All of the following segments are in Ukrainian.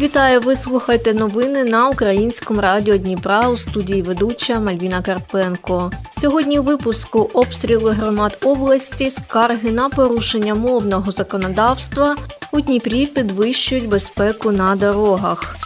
Вітаю! Ви слухаєте новини на українському радіо Дніпра у студії ведуча Мальвіна Карпенко. Сьогодні у випуску обстріли громад області, скарги на порушення мовного законодавства у Дніпрі підвищують безпеку на дорогах.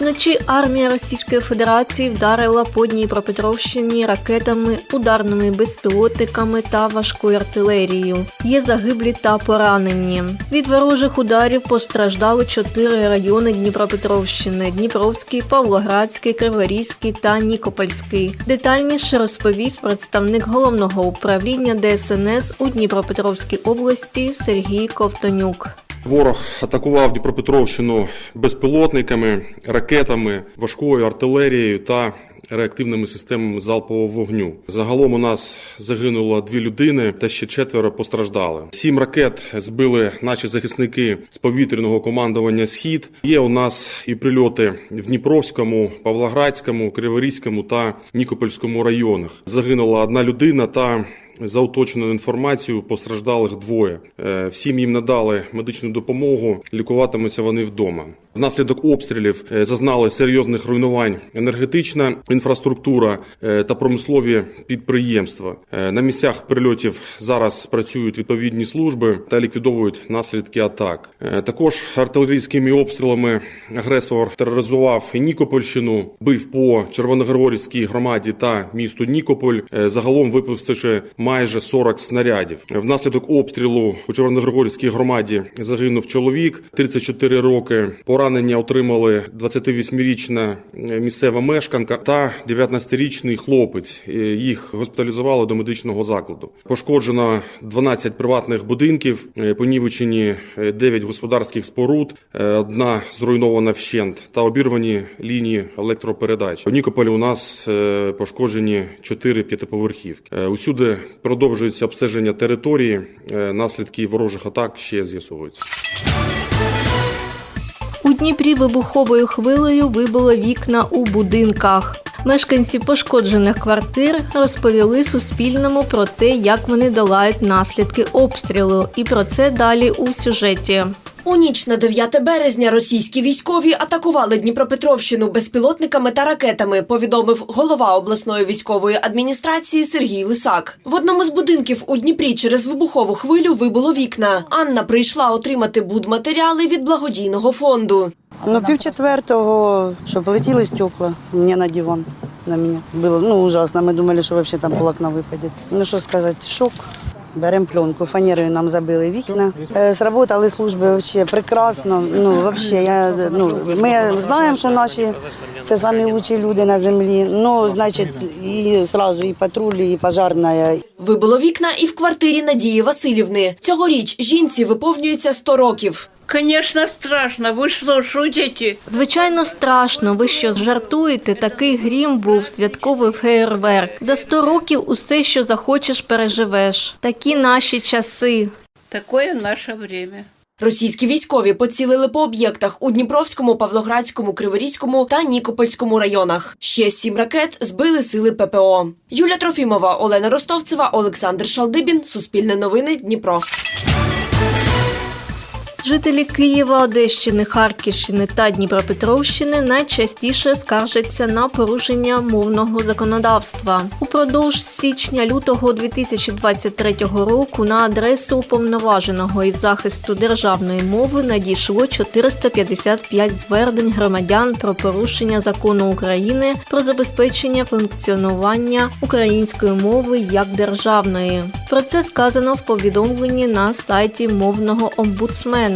Вночі армія Російської Федерації вдарила по Дніпропетровщині ракетами, ударними безпілотниками та важкою артилерією. Є загиблі та поранені. Від ворожих ударів постраждали чотири райони Дніпропетровщини: Дніпровський, Павлоградський, Криворізький та Нікопольський. Детальніше розповість представник головного управління ДСНС у Дніпропетровській області Сергій Ковтонюк. Ворог атакував Дніпропетровщину безпілотниками, ракетами, важкою артилерією та реактивними системами залпового вогню. Загалом у нас загинуло дві людини та ще четверо постраждали. Сім ракет збили наші захисники з повітряного командування Схід. Є у нас і прильоти в Дніпровському, Павлоградському, Криворізькому та Нікопольському районах. Загинула одна людина та за уточненою інформацією, постраждалих двоє. Е, Всім їм надали медичну допомогу, лікуватимуться вони вдома. Внаслідок обстрілів е, зазнали серйозних руйнувань енергетична інфраструктура е, та промислові підприємства. На місцях прильотів зараз працюють відповідні служби та ліквідовують наслідки атак. Також артилерійськими обстрілами агресор тероризував Нікопольщину, бив по Червоногригорівській громаді та місту Нікополь, загалом випустивши майже 40 снарядів. Внаслідок обстрілу у Червоногригорівській громаді загинув чоловік 34 роки. Поранення отримали 28-річна місцева мешканка та 19-річний хлопець. Е, Їх госпіталізували до медичного закладу. Пошкоджено 12 приватних будинків, е, понівечені е, 9 господарських споруд, е, одна зруйнована вщент та обірвані лінії електропередач. У Нікополі у нас е, пошкоджені 4 п'ятиповерхівки. Е, Усюди продовжується обстеження території. Е, Наслідки ворожих атак ще з'ясовуються. У Дніпрі вибуховою хвилею вибило вікна у будинках. Мешканці пошкоджених квартир розповіли Суспільному про те, як вони долають наслідки обстрілу, і про це далі у сюжеті. У ніч на 9 березня російські військові атакували Дніпропетровщину безпілотниками та ракетами, повідомив голова обласної військової адміністрації Сергій Лисак. В одному з будинків у Дніпрі через вибухову хвилю вибило вікна. Анна прийшла отримати будматеріали від благодійного фонду. Ну, пів четвертого, що полетіли стекла мені на диван. На мене. Було ну, ужасно. Ми думали, що взагалі там полокна випаде. Ну що сказати, шок. Беремо пленку, фанерою нам забили вікна. Е, Сработали служби взагалі прекрасно. Ну, вообще, я, ну, ми знаємо, що наші це лучші люди на землі. Ну, значить, і одразу і патрулі, і пожарна. Вибило вікна і в квартирі Надії Васильівни. Цьогоріч жінці виповнюється 100 років. Конечно, страшно. Вы что, шутите? Звичайно, страшно. Ви що жартуєте? Такий грім був святковий феєрверк. За 100 років усе, що захочеш, переживеш. Такі наші часи. Такое наше время. Російські військові поцілили по об'єктах у Дніпровському, Павлоградському, Криворізькому та Нікопольському районах. Ще сім ракет збили сили ППО. Юля Трофімова, Олена Ростовцева, Олександр Шалдибін. Суспільне новини Дніпро. Жителі Києва, Одещини, Харківщини та Дніпропетровщини найчастіше скаржаться на порушення мовного законодавства. Упродовж січня-лютого 2023 року на адресу уповноваженого із захисту державної мови надійшло 455 звернень громадян про порушення закону України про забезпечення функціонування української мови як державної. Про це сказано в повідомленні на сайті мовного омбудсмена.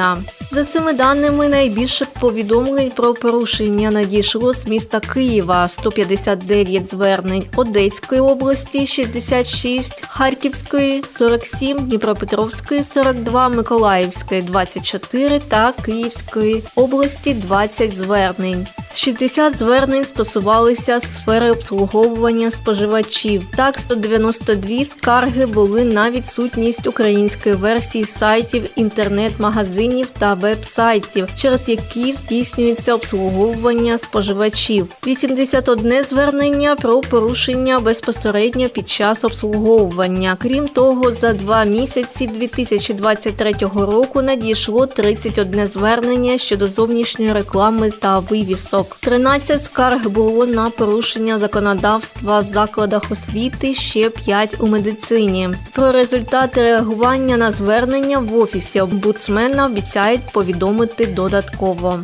За цими даними, найбільше повідомлень про порушення надійшло з міста Києва 159 звернень, Одеської області 66, Харківської 47, Дніпропетровської 42, Миколаївської 24 та Київської області 20 звернень. 60 звернень стосувалися сфери обслуговування споживачів. Так, 192 скарги були на відсутність української версії сайтів інтернет-магазинів магазинів та веб-сайтів, через які здійснюється обслуговування споживачів. 81 звернення про порушення безпосередньо під час обслуговування. Крім того, за два місяці 2023 року надійшло 31 звернення щодо зовнішньої реклами та вивісок. 13 скарг було на порушення законодавства в закладах освіти, ще 5 у медицині. Про результати реагування на звернення в офісі омбудсмена обіцяють повідомити додатково.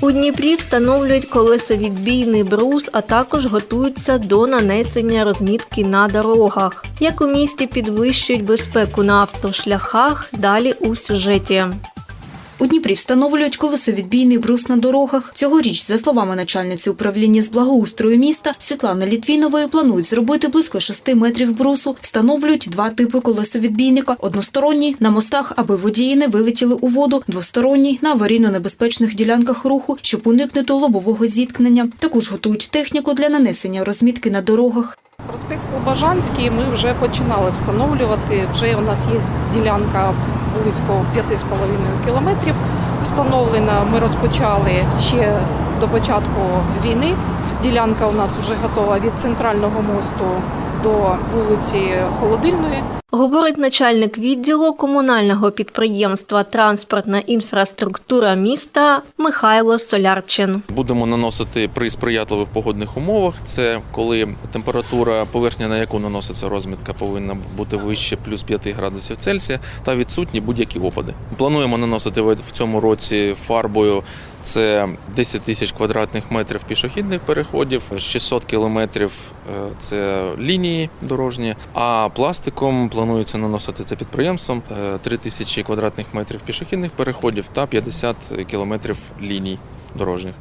У Дніпрі встановлюють колесовідбійний брус, а також готуються до нанесення розмітки на дорогах. Як у місті підвищують безпеку на автошляхах, далі у сюжеті. У Дніпрі встановлюють колесовідбійний брус на дорогах. Цьогоріч, за словами начальниці управління з благоустрою міста Світлани Літвінової, планують зробити близько 6 метрів брусу. Встановлюють два типи колесовідбійника: односторонній на мостах, аби водії не вилетіли у воду, двосторонній на аварійно-небезпечних ділянках руху, щоб уникнути лобового зіткнення. Також готують техніку для нанесення розмітки на дорогах. Проспект Слобожанський ми вже починали встановлювати. Вже у нас є ділянка близько 5,5 кілометрів. Встановлена ми розпочали ще до початку війни. Ділянка у нас вже готова від центрального мосту до вулиці Холодильної. Говорить начальник відділу комунального підприємства Транспортна інфраструктура міста Михайло Солярчин. Будемо наносити при сприятливих погодних умовах. Це коли температура поверхня, на яку наноситься розмітка, повинна бути вище плюс 5 градусів Цельсія та відсутні будь-які опади. Плануємо наносити в цьому році фарбою. Це 10 тисяч квадратних метрів пішохідних переходів, 600 кілометрів е, це лінії дорожні. А пластиком планується наносити це підприємством 3 тисячі квадратних метрів пішохідних переходів та 50 кілометрів ліній дорожніх.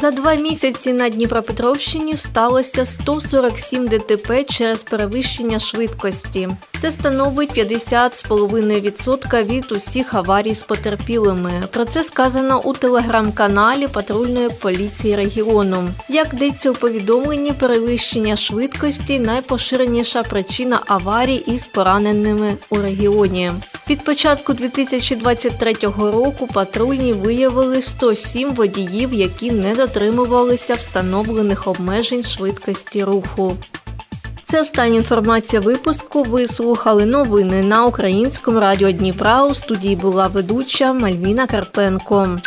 За два місяці на Дніпропетровщині сталося 147 ДТП через перевищення швидкості. Це становить 50,5% від усіх аварій з потерпілими. Про це сказано у телеграм-каналі патрульної поліції регіону. Як йдеться у повідомленні, перевищення швидкості найпоширеніша причина аварій із пораненими у регіоні. Від початку 2023 року патрульні виявили 107 водіїв, які не дотримувалися встановлених обмежень швидкості руху. Це остання інформація випуску. Ви слухали новини на українському радіо Дніпра. У студії була ведуча Мальвіна Карпенко.